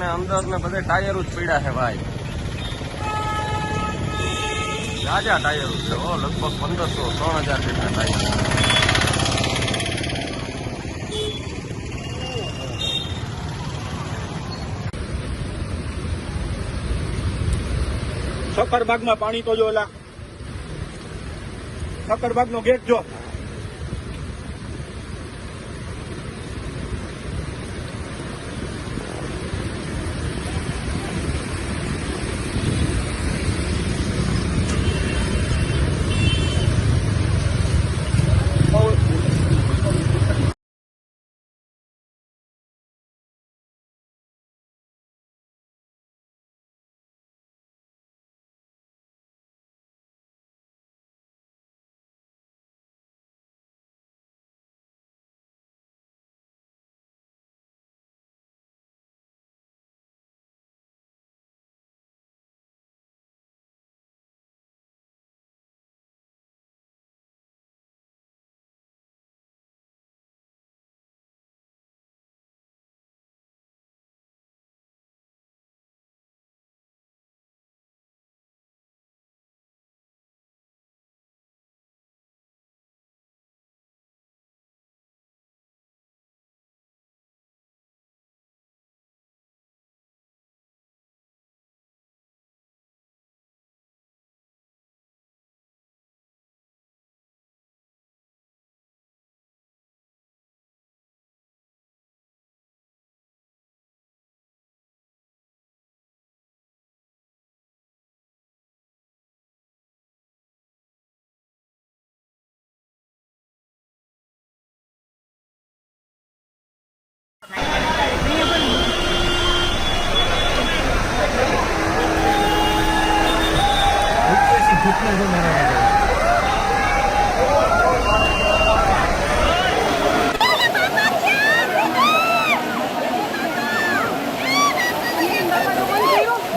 ભાગમાં બધે ટાયરો જ પડ્યા છે ભાઈ. તાજા ટાયરો છે હો, લગભગ પંદરસો, ત્રણ હજાર જેટલા ટાયર સક્કરબાગમાં પાણી તો જો ઓલા સક્કરબાગનો ગેટ જો.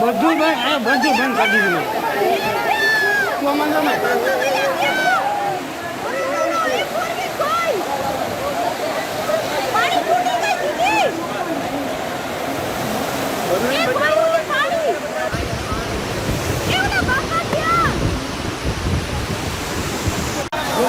બધું બંધ આ બધું બંધ કરી દીધું ચોમાસામાં પાણી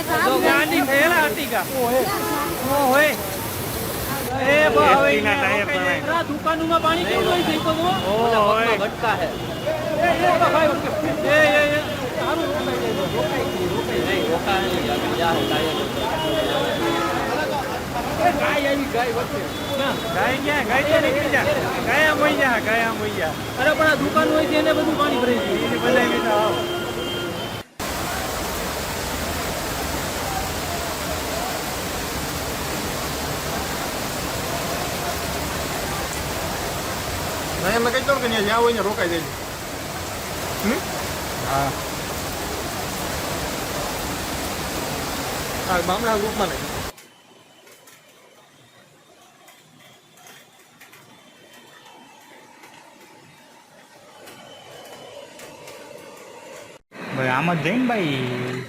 ઊભી અંદરથી ગાંધી થયેલા આર્ટિકા ઓય. એ ભાઈ દુકાનોમાં પાણી કેવું હોય છે? તો ઓય. ભટકા હે એ એ ભાઈ એ એ એ. સારું રોકાઈ જાય. રોકાઈ નહીં ગાય આવી ગાય વચ્ચે. ગાય ક્યાં? ગાય નીકળી જા. ગયા મોઈ જા ગાયા મોઈ જા. અરે પણ આ દુકાન હોય છે એને બધું પાણી ભરાઈ ગયું. એને બધા બેઠા આવો ના એમને કઈ દઉં કે ત્યાં જ્યાં હોય ને રોકાઈ જાય હમ હા હા બામણા ગ્રુપમાં નહીં ભાઈ આમ જ જઈને ભાઈ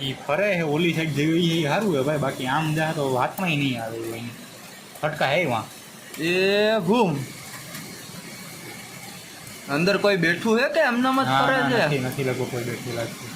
ઈ ફરે છે ઓલી સાઈડ જેવી ઈ સારું હે ભાઈ બાકી આમ જા તો હાથમાં નહીં આવે એવું ફટકા હે વાં એ ભૂમ અંદર કોઈ બેઠું હે કે એમના જ ના, ફરે છે? નથી લગભગ લગો કોઈ બેઠું લાગતું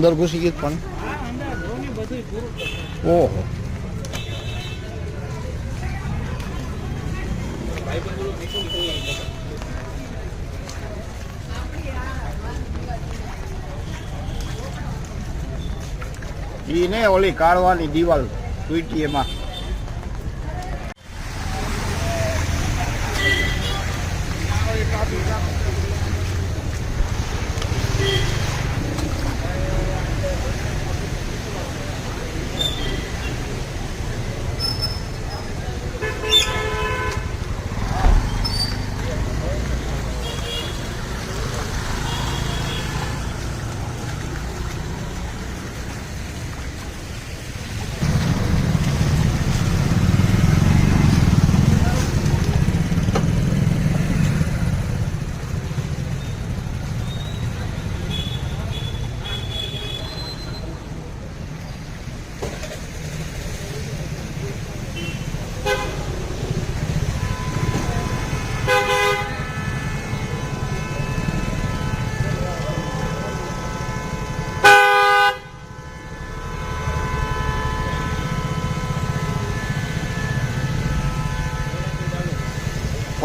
અંદર ઘૂસી ગયું પણ. ઓહો. ઈ ને ઓલી કાળવાની દિવાલ તૂટી એમાં.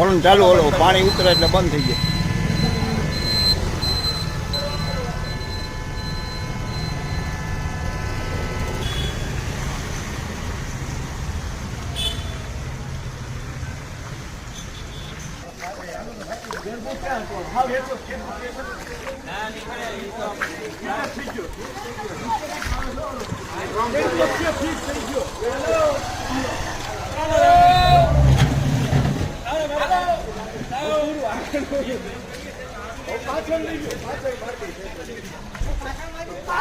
ફોન ચાલુ ઓલો પાણી ઉતરે એટલે બંધ થઈ જાય.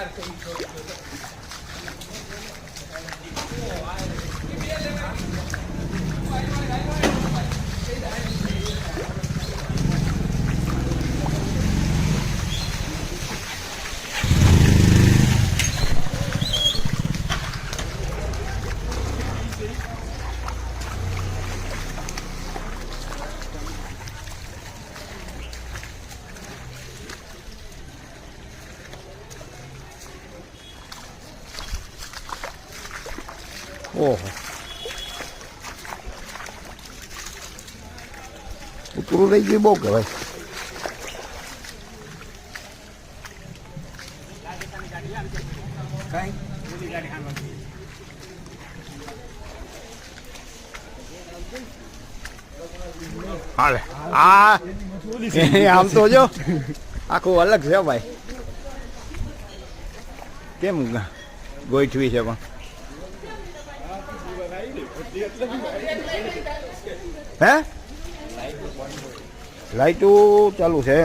আর ઓહો ઉતરું રહી ગયું બહુ કહેવાય હાલે આ આમ તો જો આખું અલગ છે ભાઈ કેમ ગોઠવી છે પણ હે? લાઈટો ચાલુ છે.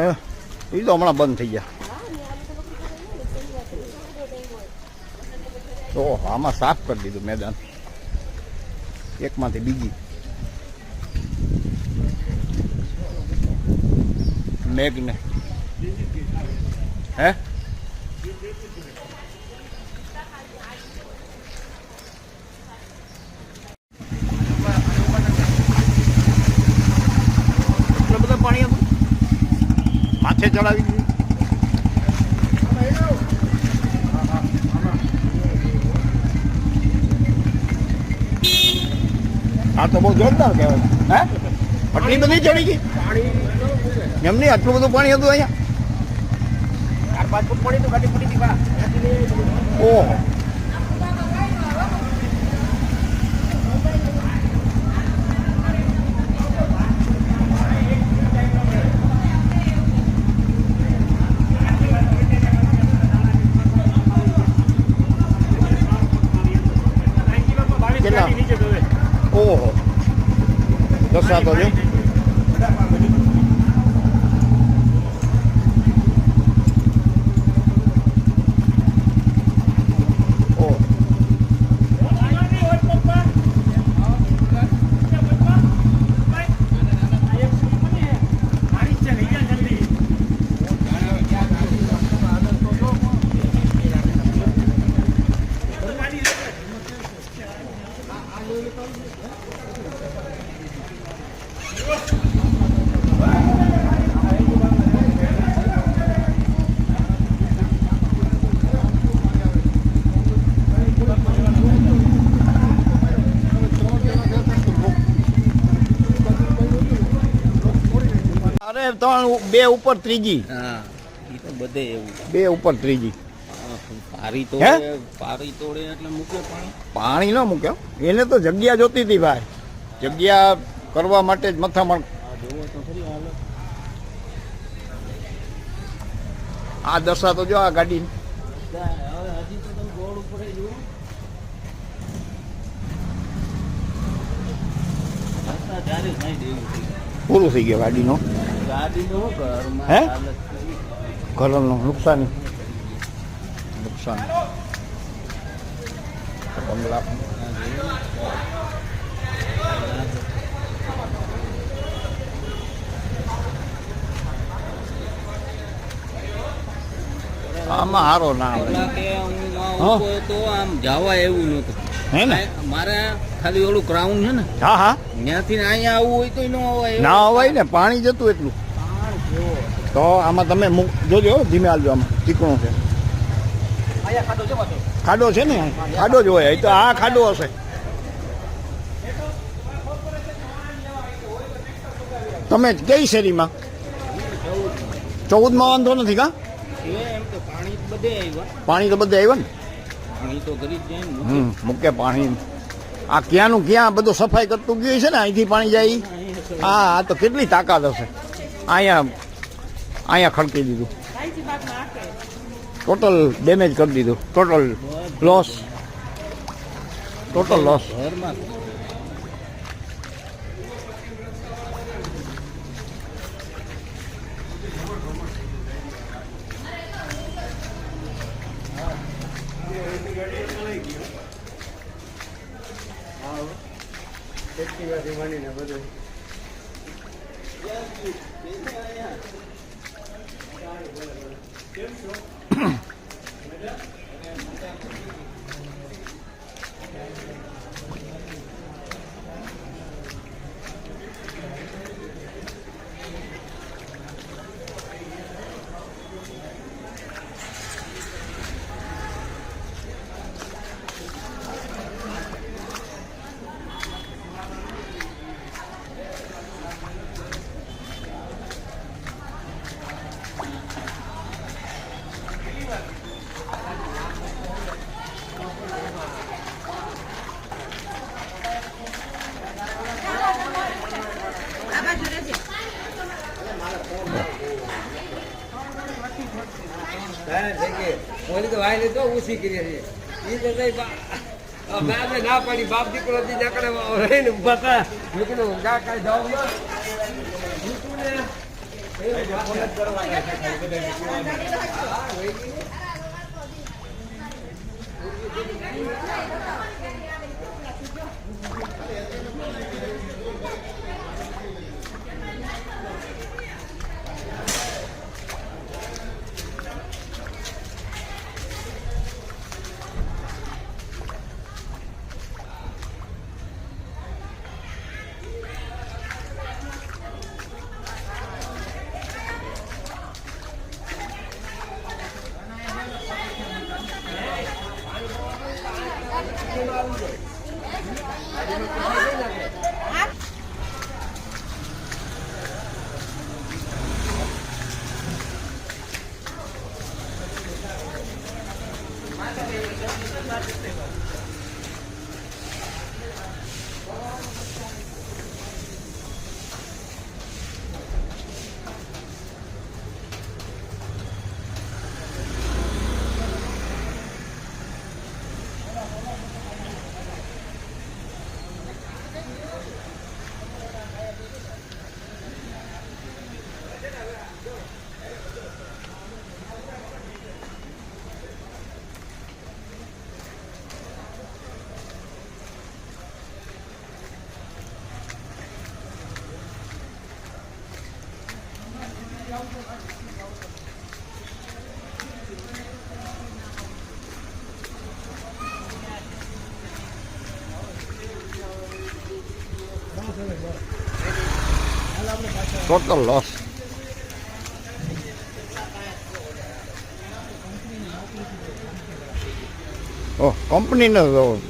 એ તો હમણાં બંધ થઈ ગયા. તો આમાં સાફ કરી દીધું મેદાન. એકમાંથી બીજી. મેઘને. હે? પાણી હતું? માથે ચડાવી દીધું. આ તો બહુ જોરદાર કહેવાય. હે? આટલી બધી ચડી ગઈ. એમ નહીં આટલું બધું પાણી હતું અહીંયા? ચાર પાંચ ફૂટ પાણી તો ગાડી પડી હતી ઓહો કેટલા ઓહો દસા તો ત્રણ બે ઉપર ત્રીજી. હા એ તો બધે એવું. બે ઉપર ત્રીજી. પારી તોડે પારી તોડે એટલે મૂકે પાણી? પાણી ન મૂક્યો એને તો જગ્યા જોતી હતી ભાઈ. જગ્યા કરવા માટે જ મથામણ ખરી હાલો. આ દશા તો જો આ ગાડી હવે પૂરું થઈ ગયું ગાડીનો. હે? ઘરનું નુકસાની. નુકસાન. બંગલા. આમાં હારો ના આવે. આમ જવા એવું નહોતું. હે ને? મારે ખાલી ઓલું ક્રાઉન છે ને હા હા. ત્યાંથી ને અહીંયા આવવું હોય તો ન અવાય ના અવાય ને પાણી જતું એટલું. તો આમાં તમે મૂક જોજો ધીમે હાલજો આમાં ચીકણું છે. ખાડો છે ને ખાડો જ હોય તો આ ખાડો હશે. તમે કઈ શેરીમાં? ચૌદમાં વાંધો નથી કા? એ એમ તો પાણી તો બધે આવ્યા. પાણી તો બધે આવ્યું ને? પાણી તો ગરીબ ને હમ મૂકે પાણી. આ ક્યાંનું ક્યાં બધું સફાઈ કરતું ગયું છે ને, અહીંથી પાણી જાય. હા, આ તો કેટલી તાકાત હશે. અહીંયા અહીંયા ખડકી દીધું. ટોટલ ડેમેજ કરી દીધું. ટોટલ લોસ ટોટલ લોસ ઘરમાં ઓલી ભાઈ તો ઓછી કરી છે. એ તો દાદા ના પાડી, બાપ દીકરો રહીને ઊભા હતા મૂકીને ગા કાંઈ જાવ ના. ટોટલ લોસ ઓ કંપનીને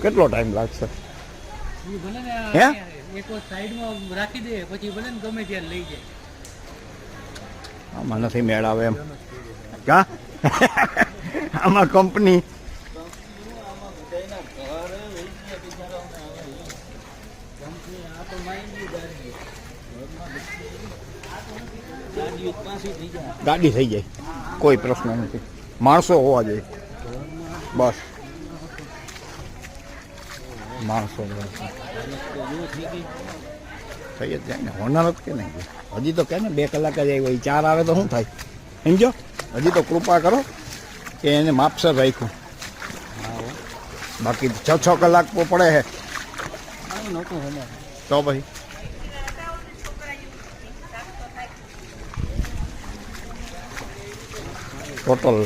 કેટલો ટાઈમ લાગશે? હે? એક સાઈડમાં રાખી દે પછી ભલે ને ગમે ત્યારે લઈ જાય. આમાં નથી મેળ આવે એમ. કા આમાં કંપની ગાડીઓ પાછી થઈ જાય ગાડી થઈ જાય. કોઈ પ્રશ્ન નથી. માણસો હોવા જોઈએ. બસ. માણસો. થઈ જ જાય ને. હોનાર જ કે નહીં? હજી તો કે ને બે કલાક જ આવ્યો. એ ચાર આવે તો શું થાય? સમજો? હજી તો કૃપા કરો કે એને માપસર રાખ્યું. બાકી છ છ કલાક તો પડે છે તો ભાઈ ટોટલ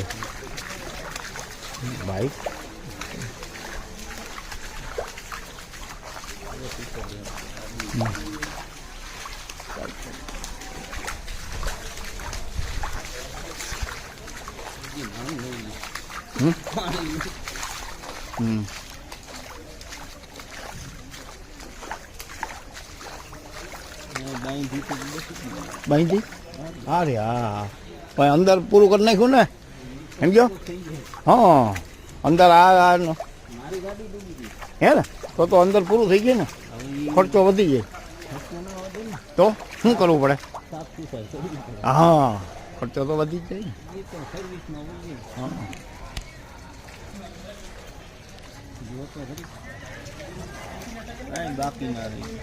બાઈક હમ હમ બાંધી હા રે હા પણ અંદર પૂરું કરી નાખ્યું ને? સમજો હા, અંદર આ હે ને? તો તો અંદર પૂરું થઈ ગયું ને? ખર્ચો વધી જાય. તો શું કરવું પડે? હા, ખર્ચો તો વધી જાય ને. બાકી